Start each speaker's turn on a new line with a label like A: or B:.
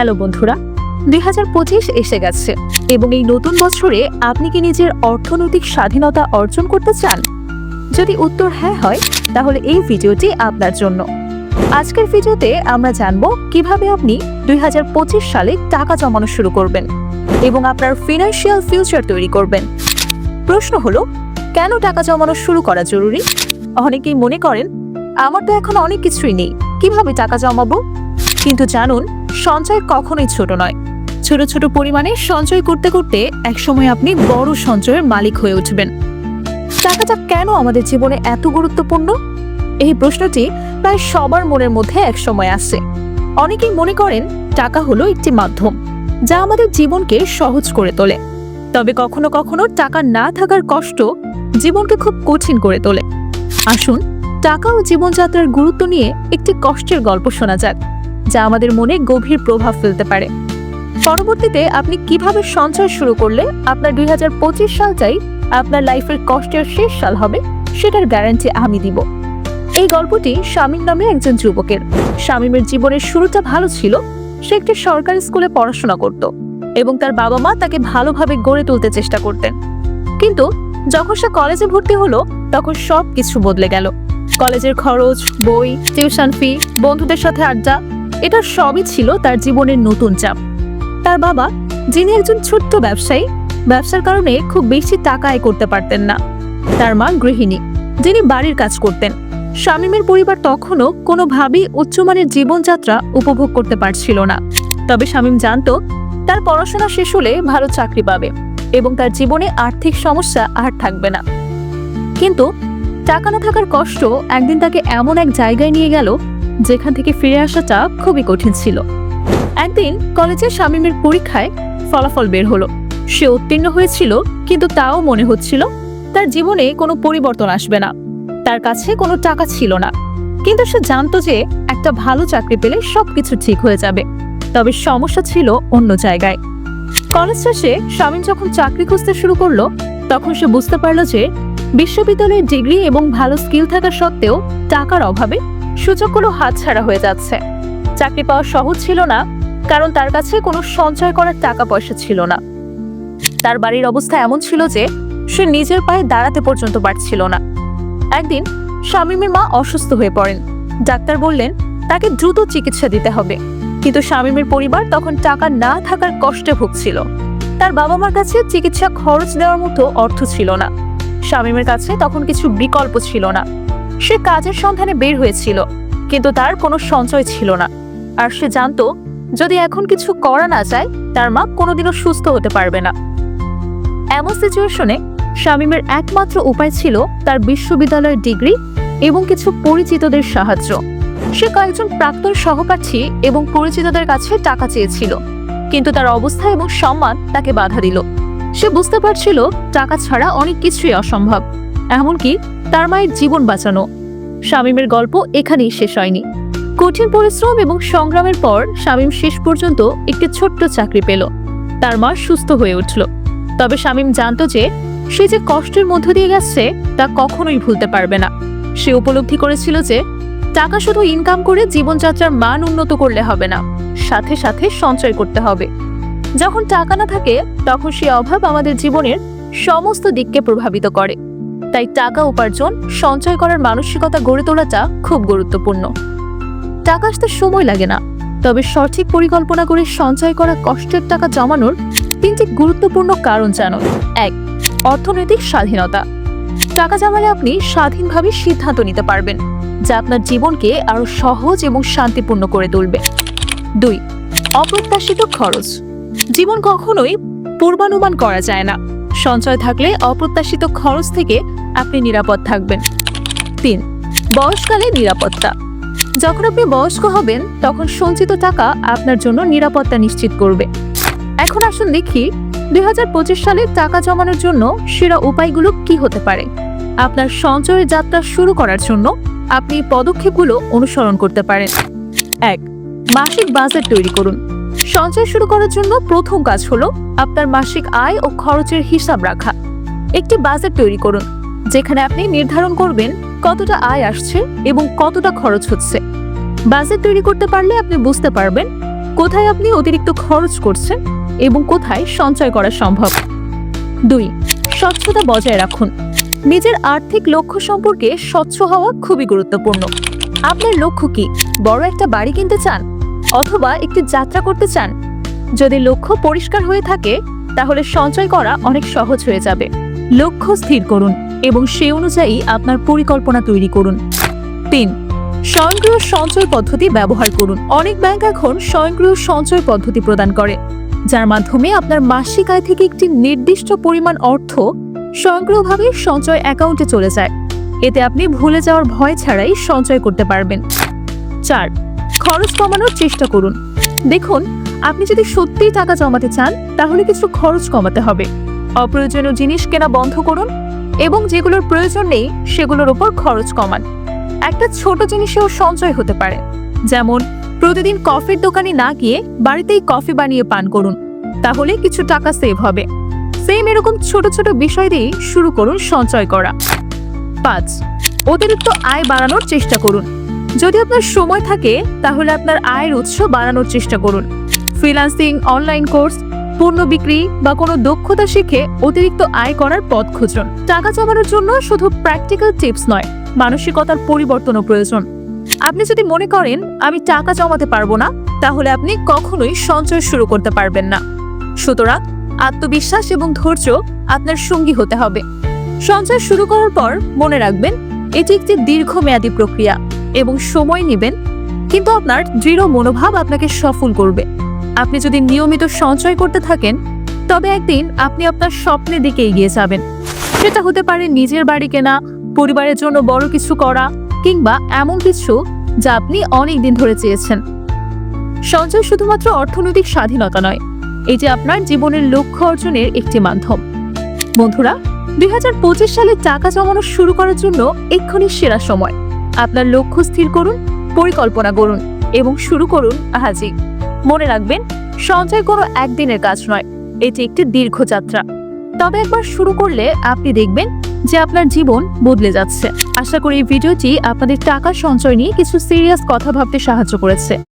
A: Hello বন্ধুরা, দুই হাজার পঁচিশ এসে গেছে এবং এই নতুন বছরে আপনি কি নিজের অর্থনৈতিক স্বাধীনতা অর্জন করতে চান? যদি উত্তর হ্যাঁ হয়, তাহলে এই ভিডিওটি আপনার জন্য। আজকের ভিডিওতে আমরা জানব কীভাবে আপনি দুই হাজার পঁচিশ সালে টাকা জমানো শুরু করবেন এবং আপনার ফিনান্সিয়াল ফিউচার তৈরি করবেন। প্রশ্ন হলো, কেন টাকা জমানো শুরু করা জরুরি? অনেকেই মনে করেন, আমার তো এখন অনেক কিছুই নেই, কীভাবে টাকা জমাবো? কিন্তু জানুন সঞ্চয় কখনোই ছোট নয়। ছোট ছোট পরিমাণে সঞ্চয় করতে করতে একসময় আপনি বড় সঞ্চয়ের মালিক হয়ে উঠবেন। টাকাটা কেন আমাদের জীবনে এত গুরুত্বপূর্ণ? এই প্রশ্নটি প্রায় সবার মনের মধ্যে একসময় আসে। অনেকেই মনে করেন টাকা হলো একটি মাধ্যম, যা আমাদের জীবনকে সহজ করে তোলে। তবে কখনো কখনো টাকা না থাকার কষ্ট জীবনকে খুব কঠিন করে তোলে। আসুন, টাকা ও জীবনযাত্রার গুরুত্ব নিয়ে একটি কষ্টের গল্প শোনা যাক। যা আমাদের মনে গভীর প্রভাব ফেলতে পারে। পরবর্তীতে আপনি কীভাবে সঞ্চয় শুরু করলে আপনার দুই সালটাই আপনার লাইফের কষ্টের শেষ সাল হবে, সেটার গ্যারান্টি আমি দিব। এই গল্পটি শামীম নামে একজন যুবকের। শামীমের জীবনের শুরুটা ভালো ছিল। সে একটি সরকারি স্কুলে পড়াশোনা করত এবং তার বাবা মা তাকে ভালোভাবে গড়ে তুলতে চেষ্টা করতেন। কিন্তু যখন সে কলেজে ভর্তি হলো, তখন সব কিছু বদলে গেল। কলেজের খরচ, বই, টিউশন ফি, বন্ধুদের সাথে আড্ডা এটা সবই ছিল তার জীবনের নতুন চাপ। তার বাবা, যিনি একজন ছোট্ট ব্যবসায়ী, ব্যবসার কারণে খুব বেশি টাকা আয় করতে পারতেন না। তার মা গৃহিণী, যিনি বাড়ির কাজ করতেন। শামীমের পরিবার তখনও কোনোভাবেই উচ্চমানের জীবনযাত্রা উপভোগ করতে পারছিল না। তবে শামীম জানতো, তার পড়াশোনা শেষ হলে ভালো চাকরি পাবে এবং তার জীবনে আর্থিক সমস্যা আর থাকবে না। কিন্তু টাকা না থাকার কষ্ট একদিন তাকে এমন এক জায়গায় নিয়ে গেল যেখান থেকে ফিরে আসাটা খুবই কঠিন ছিল। একদিন কলেজে শামীমের পরীক্ষায় ফলাফল বের হলো। সে উত্তীর্ণ হয়েছিল, কিন্তু তাও মনে হচ্ছিল তার জীবনে কোনো পরিবর্তন আসবে না। তার কাছে কোনো টাকা ছিল না। কিন্তু সে জানতো যে একটা ভালো চাকরি পেলে সবকিছু ঠিক হয়ে যাবে। তবে সমস্যা ছিল অন্য জায়গায়। কলেজ শেষে শামীম যখন চাকরি খুঁজতে শুরু করল, তখন সে বুঝতে পারল যে বিশ্ববিদ্যালয়ের ডিগ্রি এবং ভালো স্কিল থাকা সত্ত্বেও টাকার অভাবে সুযোগগুলো হাতছাড়া হয়ে যাচ্ছে। চাকরি পাওয়া সহজ ছিল না, কারণ তার কাছে কোনো সঞ্চয় করার টাকা পয়সা ছিল না। তার বাড়ির অবস্থা এমন ছিল যে, সে নিজের পায়ে দাঁড়াতে পর্যন্ত পারছিল না। একদিন শামীমের মা অসুস্থ হয়ে পড়েন। ডাক্তার বললেন, তাকে দ্রুত চিকিৎসা দিতে হবে। কিন্তু শামীমের পরিবার তখন টাকা না থাকার কষ্টে ভুগছিল। তার বাবা মার কাছে চিকিৎসা খরচ দেওয়ার মতো অর্থ ছিল না। শামীমের কাছে তখন কিছু বিকল্প ছিল না। সে কাজের সন্ধানে বের হয়েছিল, কিন্তু তার কোনো সঞ্চয় ছিল না। আর সে জানতো, যদি এখন কিছু করা না যায়, তার মা কোনোদিনও সুস্থ হতে পারবে না। এমন সিচুয়েশনে শামীমের একমাত্র উপায় ছিল তার বিশ্ববিদ্যালয়ের ডিগ্রি এবং কিছু পরিচিতদের সাহায্য। সে কয়েকজন প্রাক্তন সহপাঠী এবং পরিচিতদের কাছে টাকা চেয়েছিল, কিন্তু তার অবস্থা এবং সম্মান তাকে বাধা দিল। সে বুঝতে পারছিল, টাকা ছাড়া অনেক কিছুই অসম্ভব, এমনকি তার মায়ের জীবন বাঁচানো। শামীমের গল্প এখানেই শেষ হয়নি। কঠিন পরিশ্রম এবং সংগ্রামের পর শামীম শেষ পর্যন্ত একটি ছোট্ট চাকরি পেল। তার মা সুস্থ হয়ে উঠল। তবে শামীম জানতো যে, সে যে কষ্টের মধ্য দিয়ে গেছে, তা কখনোই ভুলতে পারবে না। সে উপলব্ধি করেছিল যে, টাকা শুধু ইনকাম করে জীবনযাত্রার মান উন্নত করলে হবে না, সাথে সাথে সঞ্চয় করতে হবে। যখন টাকা না থাকে, তখন সে অভাব আমাদের জীবনের সমস্ত দিককে প্রভাবিত করে। তাই টাকা উপার্জন, সঞ্চয় করার মানসিকতা গড়ে তোলাটা খুব গুরুত্বপূর্ণ। টাকা আসতে সময় লাগে না, তবে সঠিক পরিকল্পনা করে সঞ্চয় করা কষ্টের টাকা জমানোর তিনটি গুরুত্বপূর্ণ কারণ জানুন। এক, অর্থনৈতিক স্বাধীনতা। টাকা জমালে আপনি স্বাধীনভাবে সিদ্ধান্ত নিতে পারবেন, যা আপনার জীবনকে আরও সহজ এবং শান্তিপূর্ণ করে তুলবে। দুই, অপ্রত্যাশিত খরচ। জীবন কখনোই পূর্বানুমান করা যায় না। সঞ্চয় থাকলে অপ্রত্যাশিত খরচ থেকে আপনি নিরাপদ থাকবেন। তিন, বয়সকালে নিরাপত্তা। যখন আপনি বয়স্ক হবেন, তখন সঞ্চিত টাকা আপনার জন্য নিরাপত্তা নিশ্চিত করবে। এখন আসুন দেখি, দুই সালে টাকা জমানোর জন্য সেরা উপায়গুলো কি হতে পারে? আপনার সঞ্চয়ের যাত্রা শুরু করার জন্য আপনি পদক্ষেপগুলো অনুসরণ করতে পারেন। এক, মাসিক বাজেট তৈরি করুন। সঞ্চয় শুরু করার জন্য প্রথম কাজ হলো আপনার মাসিক আয় ও খরচের হিসাব রাখা। একটি বাজেট তৈরি করুন। যেখানে আপনি নির্ধারণ করবেন কতটা আয় আসছে এবং কতটা খরচ হচ্ছে। বাজেট তৈরি করতে পারলে আপনি বুঝতে পারবেন কোথায় আপনি অতিরিক্ত খরচ করছেন এবং কোথায় সঞ্চয় করা সম্ভব। দুই, স্বচ্ছতা বজায় রাখুন। নিজের আর্থিক লক্ষ্য সম্পর্কে স্বচ্ছ হওয়া খুবই গুরুত্বপূর্ণ। আপনার লক্ষ্য কি? বড় একটা বাড়ি কিনতে চান অথবা একটি যাত্রা করতে চান? যদি লক্ষ্য পরিষ্কার হয়ে থাকে, তাহলে সঞ্চয় করা অনেক সহজ হয়ে যাবে। লক্ষ্য স্থির করুন। এবং সে অনুযায়ী আপনার পরিকল্পনা তৈরি করুন। তিন, স্বয়ংক্রিয় সঞ্চয় পদ্ধতি ব্যবহার করুন। অনেক ব্যাংক এখন স্বয়ংক্রিয় সঞ্চয় পদ্ধতি প্রদান করে, যার মাধ্যমে আপনার মাসিক আয় থেকে একটি নির্দিষ্ট পরিমাণ অর্থ স্বয়ংক্রিয়ভাবে সঞ্চয় অ্যাকাউন্টে চলে যায়। এতে আপনি ভুলে যাওয়ার ভয় ছাড়াই সঞ্চয় করতে পারবেন। চার, খরচ কমানোর চেষ্টা করুন। দেখুন, আপনি যদি সত্যিই টাকা জমাতে চান, তাহলে কিছু খরচ কমাতে হবে। অপ্রয়োজনীয় জিনিস কেনা বন্ধ করুন এবং যেগুলোর প্রয়োজন নেই, সেগুলোর উপর খরচ কমান। একটা ছোট জিনিসেও সঞ্চয় হতে পারে। যেমন, প্রতিদিন কফির দোকানে না গিয়ে বাড়িতেই কফি বানিয়ে পান করুন। তাহলে কিছু টাকা সেভ হবে। সেম এরকম ছোট ছোট বিষয় দিয়ে শুরু করুন সঞ্চয় করা। পাঁচ, অতিরিক্ত আয় বাড়ানোর চেষ্টা করুন। যদি আপনার সময় থাকে, তাহলে আপনার আয়ের উৎস বাড়ানোর চেষ্টা করুন। ফ্রিল্যান্সিং অনলাইন কোর্স পণ্য বিক্রি বা কোনো দক্ষতা শিখে অতিরিক্ত আয় করার পথ খুঁজুন। টাকা জমানোর জন্য শুধু প্র্যাকটিক্যাল টিপস নয়, মানসিকতার পরিবর্তনও প্রয়োজন। আপনি যদি মনে করেন, আমি টাকা জমাতে পারব না, তাহলে আপনি কখনোই সঞ্চয় শুরু করতে পারবেন না। সুতরাং আত্মবিশ্বাস এবং ধৈর্য আপনার সঙ্গী হতে হবে। সঞ্চয় শুরু করার পর মনে রাখবেন, এটি একটি দীর্ঘমেয়াদী প্রক্রিয়া এবং সময় নেবেন, কিন্তু আপনার দৃঢ় মনোভাব আপনাকে সফল করবে। আপনি যদি নিয়মিত সঞ্চয় করতে থাকেন, তবে একদিন আপনি আপনার স্বপ্নের দিকে এগিয়ে যাবেন। সেটা হতে পারে নিজের বাড়ি কেনা, পরিবারের জন্য বড় কিছু করা, কিংবা এমন কিছু যা আপনি অনেক দিন ধরে চেয়েছেন। সঞ্চয় শুধুমাত্র অর্থনৈতিক স্বাধীনতা নয়, এটি আপনার জীবনের লক্ষ্য অর্জনের একটি মাধ্যম। বন্ধুরা, দুই হাজার পঁচিশ সালে টাকা জমানো শুরু করার জন্য এক্ষুনি সেরা সময়। আপনার লক্ষ্য স্থির করুন, পরিকল্পনা করুন, এবং শুরু করুন আজই। মনে রাখবেন, সঞ্চয় কোনো একদিনের কাজ নয়, এটি একটি দীর্ঘ যাত্রা। তবে একবার শুরু করলে আপনি দেখবেন যে আপনার জীবন বদলে যাচ্ছে। আশা করি এই ভিডিওটি আপনাদের টাকা সঞ্চয় নিয়ে কিছু সিরিয়াস কথা ভাবতে সাহায্য করেছে।